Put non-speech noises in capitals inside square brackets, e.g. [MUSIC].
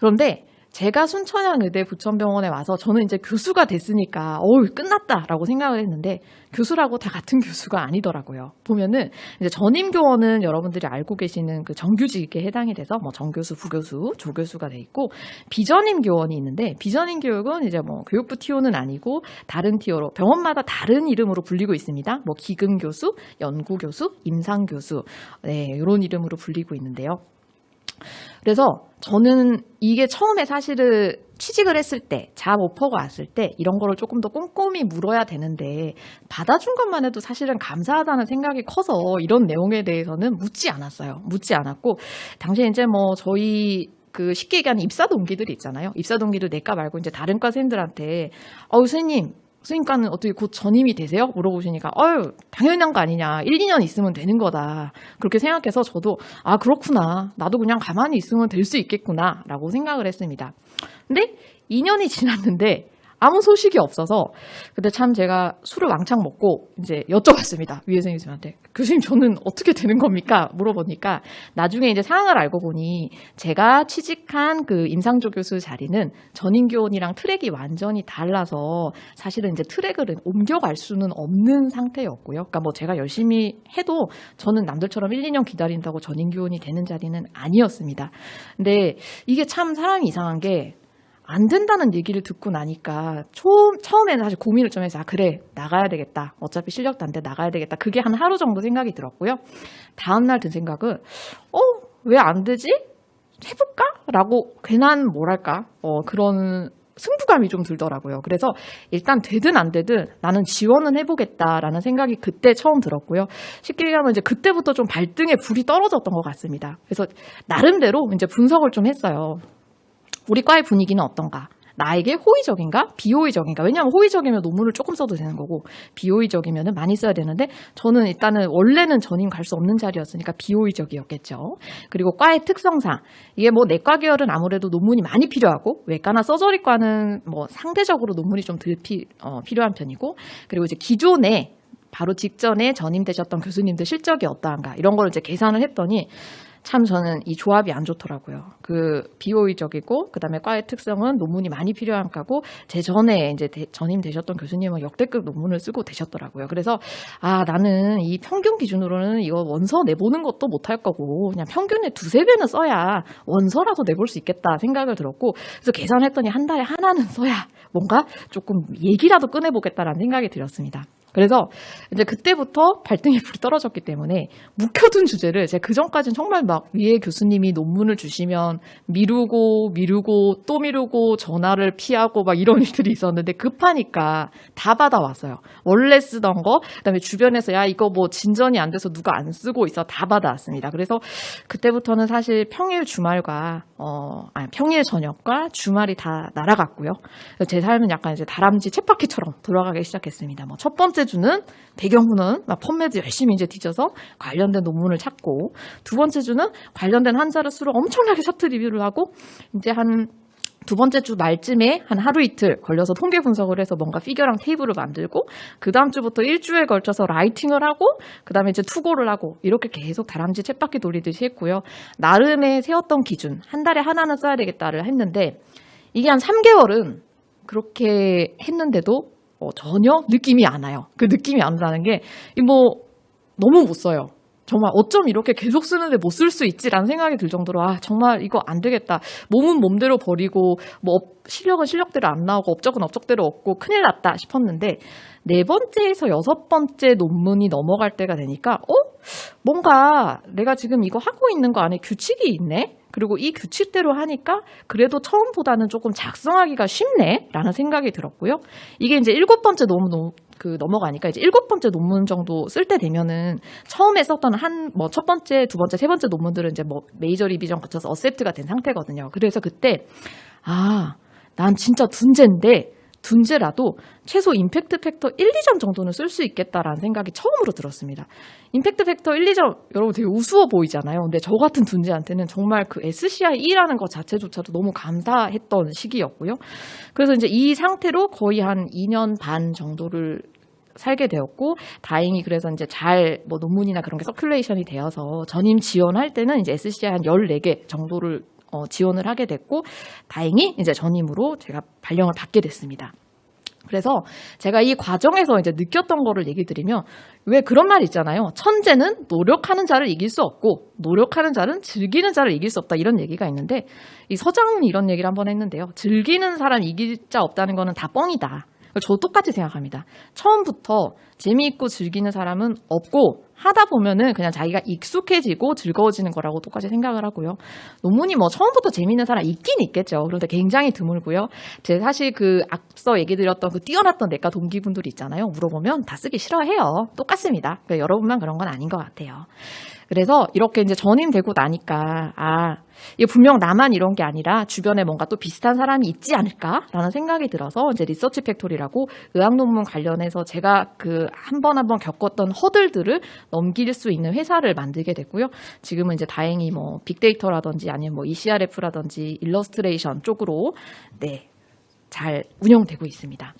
그런데 제가 순천향의대 부천병원에 와서 저는 이제 교수가 됐으니까 어우 끝났다라고 생각을 했는데 교수라고 다 같은 교수가 아니더라고요. 보면은 이제 전임 교원은 여러분들이 알고 계시는 그 정규직에 해당이 돼서 뭐 정교수, 부교수, 조교수가 돼 있고 비전임 교원이 있는데 비전임 교육은 이제 뭐 교육부 티오는 아니고 다른 티오로 병원마다 다른 이름으로 불리고 있습니다. 뭐 기금 교수, 연구 교수, 임상 교수 네, 이런 이름으로 불리고 있는데요. 그래서 저는 이게 처음에 사실은 취직을 했을 때, 잡 오퍼가 왔을 때 이런 거를 조금 더 꼼꼼히 물어야 되는데 받아준 것만 해도 사실은 감사하다는 생각이 커서 이런 내용에 대해서는 묻지 않았어요. 묻지 않았고 당시에 이제 뭐 저희 그 쉽게 얘기하는 입사 동기들이 있잖아요. 입사 동기들 내과 말고 이제 다른 과 선생님들한테 어우 선생님 선생님과는 어떻게 곧 전임이 되세요? 물어보시니까 어유 당연한 거 아니냐. 1, 2년 있으면 되는 거다. 그렇게 생각해서 저도 아 그렇구나. 나도 그냥 가만히 있으면 될 수 있겠구나. 라고 생각을 했습니다. 근데 2년이 지났는데 아무 소식이 없어서 근데 참 제가 술을 왕창 먹고 이제 여쭤봤습니다 위에 선생님한테 교수님 저는 어떻게 되는 겁니까 물어보니까 나중에 이제 상황을 알고 보니 제가 취직한 그 임상조 교수 자리는 전임 교원이랑 트랙이 완전히 달라서 사실은 이제 트랙을 옮겨갈 수는 없는 상태였고요. 그러니까 뭐 제가 열심히 해도 저는 남들처럼 1, 2년 기다린다고 전임 교원이 되는 자리는 아니었습니다. 근데 이게 참 사람이 이상한 게 안 된다는 얘기를 듣고 나니까 처음, 처음에는 사실 고민을 좀 해서 아, 그래 나가야 되겠다 어차피 실력도 안 돼 나가야 되겠다 그게 한 하루 정도 생각이 들었고요 다음날 든 생각은 어 왜 안 되지 해볼까 라고 괜한 뭐랄까 어, 그런 승부감이 좀 들더라고요. 그래서 일단 되든 안 되든 나는 지원은 해보겠다라는 생각이 그때 처음 들었고요. 쉽게 얘기하면 이제 그때부터 좀 발등에 불이 떨어졌던 것 같습니다. 그래서 나름대로 이제 분석을 좀 했어요. 우리 과의 분위기는 어떤가? 나에게 호의적인가? 비호의적인가? 왜냐하면 호의적이면 논문을 조금 써도 되는 거고 비호의적이면 많이 써야 되는데 저는 일단은 원래는 전임 갈 수 없는 자리였으니까 비호의적이었겠죠. 그리고 과의 특성상 이게 뭐 내과 계열은 아무래도 논문이 많이 필요하고 외과나 서저리과는 뭐 상대적으로 논문이 좀덜 어, 필요한 편이고 그리고 이제 기존에 바로 직전에 전임되셨던 교수님들 실적이 어떠한가 이런 걸 이제 계산을 했더니 참 저는 이 조합이 안 좋더라고요. 그 비호의적이고 그다음에 과의 특성은 논문이 많이 필요한 과고 제 전에 이제 대- 전임 되셨던 교수님은 역대급 논문을 쓰고 되셨더라고요. 그래서 아 나는 이 평균 기준으로는 이거 원서 내보는 것도 못할 거고 그냥 평균의 두세 배는 써야 원서라도 내볼 수 있겠다 생각을 들었고 그래서 계산했더니 한 달에 하나는 써야 뭔가 조금 얘기라도 꺼내보겠다라는 생각이 들었습니다. 그래서 이제 그때부터 발등에 불이 떨어졌기 때문에 묵혀둔 주제를 제가 그 전까지는 정말 막 위에 교수님이 논문을 주시면 미루고 미루고 또 미루고 전화를 피하고 막 이런 [LAUGHS] 일들이 있었는데 급하니까 다 받아왔어요. 원래 쓰던 거 그다음에 주변에서 야 이거 뭐 진전이 안 돼서 누가 안 쓰고 있어 다 받아왔습니다. 그래서 그때부터는 사실 평일 주말과 어 아니 평일 저녁과 주말이 다 날아갔고요. 제 삶은 약간 이제 다람쥐 쳇바퀴처럼 돌아가기 시작했습니다. 뭐 첫 번째 주는 배경부는 막 펀메드 열심히 이제 뒤져서 관련된 논문을 찾고 두 번째 주는 관련된 한자를 수로 엄청나게 셔트 리뷰를 하고 이제 한 두 번째 주 말쯤에 한 하루 이틀 걸려서 통계 분석을 해서 뭔가 피겨랑 테이블을 만들고 그 다음 주부터 일주에 걸쳐서 라이팅을 하고 그 다음에 이제 투고를 하고 이렇게 계속 다람쥐 쳇바퀴 돌리듯이 했고요. 나름의 세웠던 기준 한 달에 하나는 써야 되겠다를 했는데 이게 한 3개월은 그렇게 했는데도 어, 전혀 느낌이 안 와요. 그 느낌이 안 나는 게, 이 뭐, 너무 못 써요. 정말 어쩜 이렇게 계속 쓰는데 못 쓸 수 있지라는 생각이 들 정도로, 아, 정말 이거 안 되겠다. 몸은 몸대로 버리고, 뭐, 업- 실력은 실력대로 안 나오고, 업적은 업적대로 없고, 큰일 났다 싶었는데, 네 번째에서 여섯 번째 논문이 넘어갈 때가 되니까, 어? 뭔가 내가 지금 이거 하고 있는 거 안에 규칙이 있네? 그리고 이 규칙대로 하니까 그래도 처음보다는 조금 작성하기가 쉽네? 라는 생각이 들었고요. 이게 이제 일곱 번째 논문, 넘- 그 넘어가니까 이제 일곱 번째 논문 정도 쓸 때 되면은 처음에 썼던 한, 뭐 첫 번째, 두 번째, 세 번째 논문들은 이제 뭐 메이저 리비전 거쳐서 어셉트가 된 상태거든요. 그래서 그때, 아, 난 진짜 둔재인데, 둔재라도 최소 임팩트 팩터 1, 2점 정도는 쓸 수 있겠다라는 생각이 처음으로 들었습니다. 임팩트 팩터 1, 2점 여러분 되게 우스워 보이잖아요. 근데 저 같은 둔재한테는 정말 그 SCI-E라는 것 자체조차도 너무 감사했던 시기였고요. 그래서 이제 이 상태로 거의 한 2년 반 정도를 살게 되었고 다행히 그래서 이제 잘 뭐 논문이나 그런 게 서큘레이션이 되어서 전임 지원할 때는 이제 SCI 한 14개 정도를 어, 지원을 하게 됐고 다행히 이제 전임으로 제가 발령을 받게 됐습니다. 그래서 제가 이 과정에서 이제 느꼈던 거를 얘기 드리면 왜 그런 말 있잖아요. 천재는 노력하는 자를 이길 수 없고 노력하는 자는 즐기는 자를 이길 수 없다 이런 얘기가 있는데 이 서장훈이 이런 얘기를 한번 했는데요. 즐기는 사람 이길 자 없다는 거는 다 뻥이다. 저 똑같이 생각합니다. 처음부터 재미있고 즐기는 사람은 없고 하다 보면은 그냥 자기가 익숙해지고 즐거워지는 거라고 똑같이 생각을 하고요. 논문이 뭐 처음부터 재미있는 사람 있긴 있겠죠. 그런데 굉장히 드물고요. 제 사실 그 앞서 얘기 드렸던 그 뛰어났던 내과 동기분들이 있잖아요. 물어보면 다 쓰기 싫어해요. 똑같습니다. 그러니까 여러분만 그런 건 아닌 것 같아요. 그래서 이렇게 이제 전임되고 나니까 아 이게 분명 나만 이런 게 아니라 주변에 뭔가 또 비슷한 사람이 있지 않을까라는 생각이 들어서 이제 리서치 팩토리라고 의학 논문 관련해서 제가 그 한 번 한 번 겪었던 허들들을 넘길 수 있는 회사를 만들게 됐고요. 지금은 이제 다행히 뭐 빅데이터라든지 아니면 뭐 ECRF라든지 일러스트레이션 쪽으로 네. 잘 운영되고 있습니다.